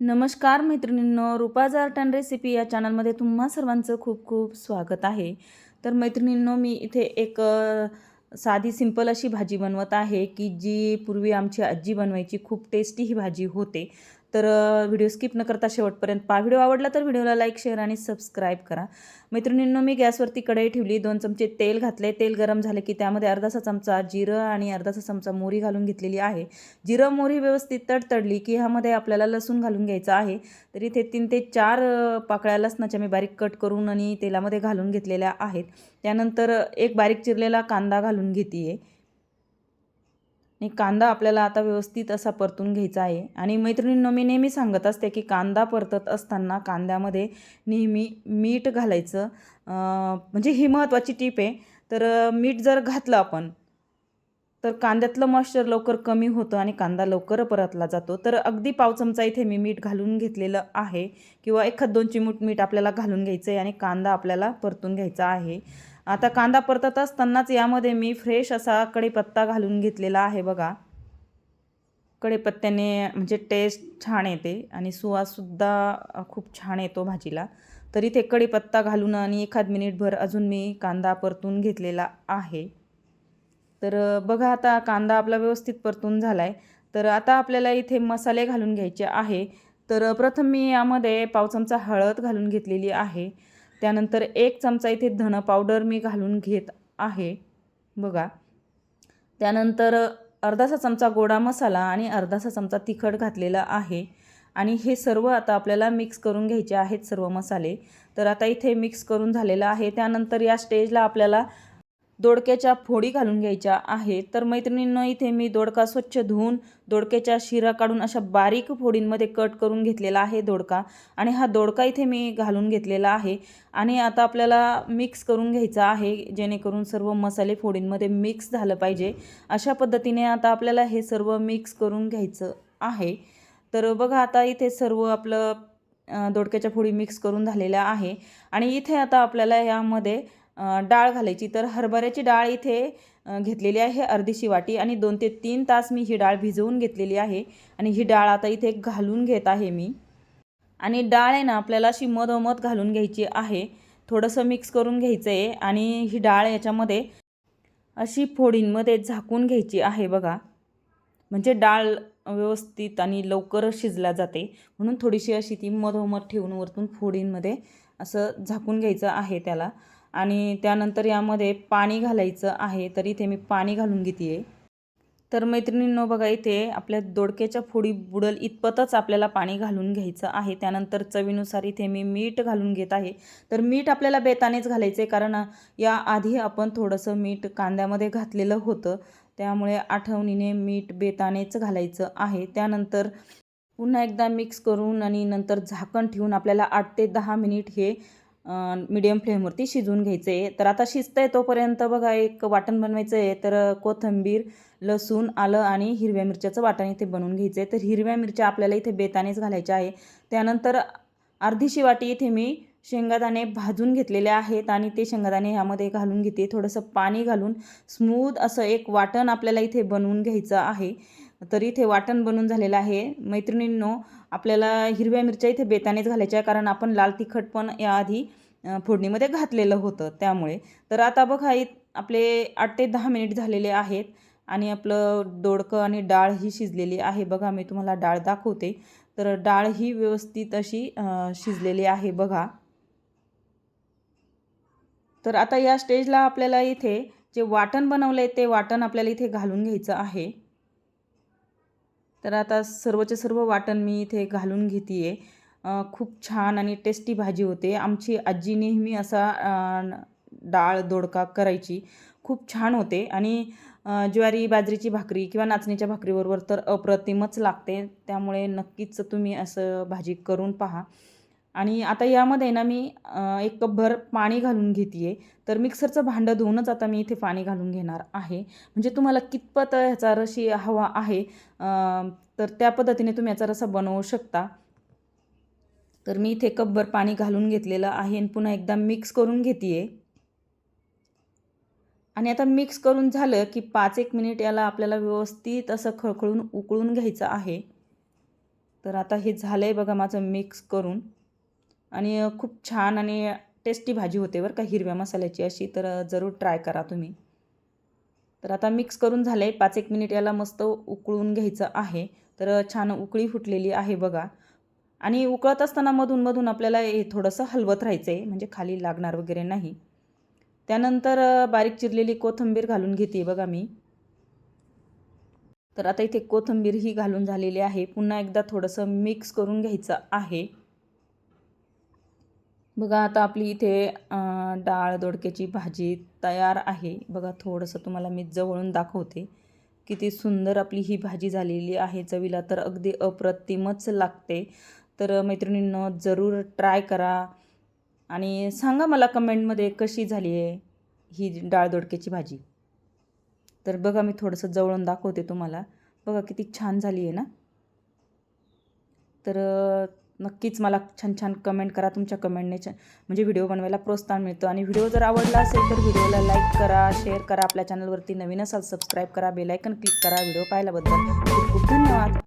नमस्कार मैत्रिणींनो रुपाजार ton recipe या चॅनलमध्ये तुम्हा सर्वांचं खूप खूप स्वागत आहे. तर मैत्रिणींनो मी इथे एक साधी सिंपल अशी भाजी बनवत आहे की जी पूर्वी आमची आजी बनवायची खूप टेस्टी ही भाजी होते. तर व्हिडिओ स्किप न करता शेवटपर्यंत पहा. व्हिडिओ आवडला तर व्हिडिओला लाईक शेअर आणि सबस्क्राईब करा. मैत्रिणींनो मी गॅसवरती कढई ठेवली. दोन चमचे तेल घातले तेल गरम झाले की त्यामध्ये अर्धासा चमचा जिरं आणि अर्धासा चमचा मोहरी घालून घेतलेली आहे. जिरं मोहरी व्यवस्थित तडतडली की ह्यामध्ये आपल्याला लसूण घालून घ्यायचं आहे. तर इथे तीन ते चार पाकळ्या लसणाच्या मी बारीक कट करून आणि तेलामध्ये घालून घेतलेल्या आहेत. त्यानंतर एक बारीक चिरलेला कांदा घालून घेते आहे आणि कांदा आपल्याला आता व्यवस्थित असा परतून घ्यायचा आहे. आणि मैत्रिणींनो मी नेहमी सांगत असते की कांदा परतत असताना कांद्यामध्ये नेहमी मीठ घालायचं. म्हणजे ही महत्त्वाची टीप आहे. तर मीठ जर घातलं आपण तर कांद्यातलं मॉइश्चर लवकर कमी होतं आणि कांदा लवकर परतला जातो. तर अगदी पाव चमचा इथे मी मीठ घालून घेतलेलं आहे किंवा एखाद दोन चिमूट मीठ आपल्याला घालून घ्यायचं आहे आणि कांदा आपल्याला परतून घ्यायचा आहे. आता कांदा परतत असतानाच यामध्ये मी फ्रेश असा कढीपत्ता घालून घेतलेला आहे बघा. कढीपत्त्याने म्हणजे टेस्ट छान येते आणि सुवाससुद्धा खूप छान येतो भाजीला. तर इथे कढीपत्ता घालून आणि एखाद मिनिटभर अजून मी कांदा परतून घेतलेला आहे. तर बघा आता कांदा आपला व्यवस्थित परतून झाला आहे तर आता आपल्याला इथे मसाले घालून घ्यायचे आहे. तर प्रथम मी यामध्ये पाव चमचा हळद घालून घेतलेली आहे. त्यानंतर एक चमचा इथे धन पावडर मी घालून घेत आहे. बघा. त्यानंतर अर्धासा चमचा गोडा मसाला आणि अर्धासा चमचा तिखट घातलेला आहे. आणि हे सर्व आता आपल्याला मिक्स करून घ्यायचे आहेत सर्व मसाले. तर आता इथे मिक्स करून झालेलं आहे. त्यानंतर या स्टेजला आपल्याला दोडक्याच्या फोडी घालून घ्यायच्या आहेत. तर मैत्रिणींनं इथे मी दोडका स्वच्छ धुवून दोडक्याच्या शिरा काढून अशा बारीक फोडींमध्ये कट करून घेतलेला आहे दोडका. आणि हा दोडका इथे मी घालून घेतलेला आहे. आणि आता आपल्याला मिक्स करून घ्यायचा आहे जेणेकरून सर्व मसाले फोडींमध्ये मिक्स झालं पाहिजे. अशा पद्धतीने आता आपल्याला हे सर्व मिक्स करून घ्यायचं आहे. तर बघा आता इथे सर्व आपलं दोडक्याच्या फोडी मिक्स करून झालेल्या आहे. आणि इथे आता आपल्याला यामध्ये डाळ घालायची. तर हरभऱ्याची डाळ इथे घेतलेली आहे अर्धीशी वाटी आणि दोन ते तीन तास मी ही डाळ भिजवून घेतलेली आहे आणि ही डाळ आता इथे घालून घेत आहे मी. आणि डाळ आहे ना आपल्याला अशी मधोमध घालून घ्यायची आहे. थोडंसं मिक्स करून घ्यायचं आहे आणि ही डाळ याच्यामध्ये अशी फोडींमध्ये झाकून घ्यायची आहे बघा. म्हणजे डाळ व्यवस्थित आणि लवकर शिजला जाते. म्हणून थोडीशी अशी ती मधोमध ठेवून वरतून फोडींमध्ये असं झाकून घ्यायचं आहे त्याला. आणि त्यानंतर यामध्ये पाणी घालायचं आहे तर इथे मी पाणी घालून घेते आहे तर मैत्रिणींनो बघा इथे आपल्या दोडक्याच्या फोडी बुडल इतपतच आपल्याला पाणी घालून घ्यायचं आहे. त्यानंतर चवीनुसार इथे मी मीठ घालून घेत आहे. तर मीठ आपल्याला बेतानेच घालायचं आहे कारण याआधी आपण थोडंसं मीठ कांद्यामध्ये घातलेलं होतं. त्यामुळे आठवणीने मीठ बेतानेच घालायचं आहे. त्यानंतर पुन्हा एकदा मिक्स करून आणि नंतर झाकण ठेवून आपल्याला आठ ते दहा मिनिट हे मीडियम फ्लेमवरती शिजवून घ्यायचं. आहे तर आता शिजतं आहे तोपर्यंत बघा एक वाटण बनवायचं आहे. तर कोथिंबीर लसूण आलं आणि हिरव्या मिरच्याचं वाटण इथे बनवून घ्यायचं आहे तर हिरव्या मिरच्या आपल्याला इथे बेतानेच घालायच्या आहे त्यानंतर अर्धीशी वाटी इथे मी शेंगादाणे भाजून घेतलेले आहेत आणि ते शेंगादाणे ह्यामध्ये घालून घेते. थोडंसं पाणी घालून स्मूद असं एक वाटण आपल्याला इथे बनवून घ्यायचं आहे. तर इथे वाटण बनून झालेलं आहे. मैत्रिणींनो आपल्याला हिरव्या मिरच्या इथे बेतानेच घालायच्या आहे कारण आपण लाल तिखट पण याआधी फोडणीमध्ये घातलेलं होतं त्यामुळे. तर आता बघा इत आपले आठ ते दहा मिनिट झालेले आहेत आणि आपलं दोडकं आणि डाळ ही शिजलेली आहे. बघा मी तुम्हाला डाळ दाखवते. तर डाळ ही व्यवस्थित अशी शिजलेली आहे बघा. तर आता या स्टेजला आपल्याला इथे जे वाटण बनवलं आहे ते वाटण आपल्याला इथे घालून घ्यायचं आहे. तर आता सर्वचे सर्व वाटण मी इथे घालून घेते आहे खूप छान आणि टेस्टी भाजी होते. आमची आजी नेहमी असा डाळ दोडका करायची. खूप छान होते. आणि ज्वारी बाजरीची भाकरी किंवा नाचणीच्या भाकरीबरोबर तर अप्रतिमच लागते. त्यामुळे नक्कीच तुम्ही असं भाजी करून पहा. आणि आता यामध्ये ना मी एक कपभर पाणी घालून घेते आहे तर मिक्सरचं भांडं धुवूनच आता मी इथे पाणी घालून घेणार आहे. म्हणजे तुम्हाला कितपत ह्याचा रशी हवा आहे तर त्या पद्धतीने तुम्ही याचा रसा बनवू शकता. तर मी इथे कपभर पाणी घालून घेतलेलं आहे आणि पुन्हा एकदा मिक्स करून घेते आहे आणि आता मिक्स करून झालं की पाच एक मिनिट याला आपल्याला व्यवस्थित असं खळखळून उकळून घ्यायचं आहे. तर आता हे झालं आहे बघा माझं मिक्स करून. आणि खूप छान आणि टेस्टी भाजी होते बरं का हिरव्या मसाल्याची. अशी तर जरूर ट्राय करा तुम्ही. तर आता मिक्स करून झालं आहे पाच एक मिनिट याला मस्त उकळून घ्यायचं आहे. तर छान उकळी फुटलेली आहे बघा. आणि उकळत असताना मधून मधून आपल्याला हे थोडंसं हलवत राहायचं आहे म्हणजे खाली लागणार वगैरे नाही. त्यानंतर बारीक चिरलेली कोथिंबीर घालून घेते बघा मी. तर आता इथे कोथिंबीर ही घालून झालेली आहे. पुन्हा एकदा थोडंसं मिक्स करून घ्यायचं आहे. बघा आता आपली इथे डाळ दोडक्याची भाजी तयार आहे. बघा थोडंसं तुम्हाला मी जवळून दाखवते. किती सुंदर आपली ही भाजी झालेली आहे. चवीला तर अगदी अप्रतिमच लागते. तर मैत्रिणींनो जरूर ट्राय करा. आणि सांगा मला कमेंटमध्ये कशी झाली आहे ही डाळ दोडक्याची भाजी. तर बघा मी थोडंसं जवळून दाखवते तुम्हाला. बघा किती छान झाली आहे ना? तर नक्कीच मला छान छान कमेंट करा तुमच्या कमेंटने छान म्हणजे व्हिडिओ बनवायला प्रोत्साहन मिळतं. आणि व्हिडिओ जर आवडला असेल तर व्हिडिओला लाईक करा शेअर करा. आपल्या चॅनलवरती नवीन असाल सबस्क्राईब करा. बेलायकन क्लिक करा. व्हिडिओ पाहिल्याबद्दल खूप खूप धन्यवाद.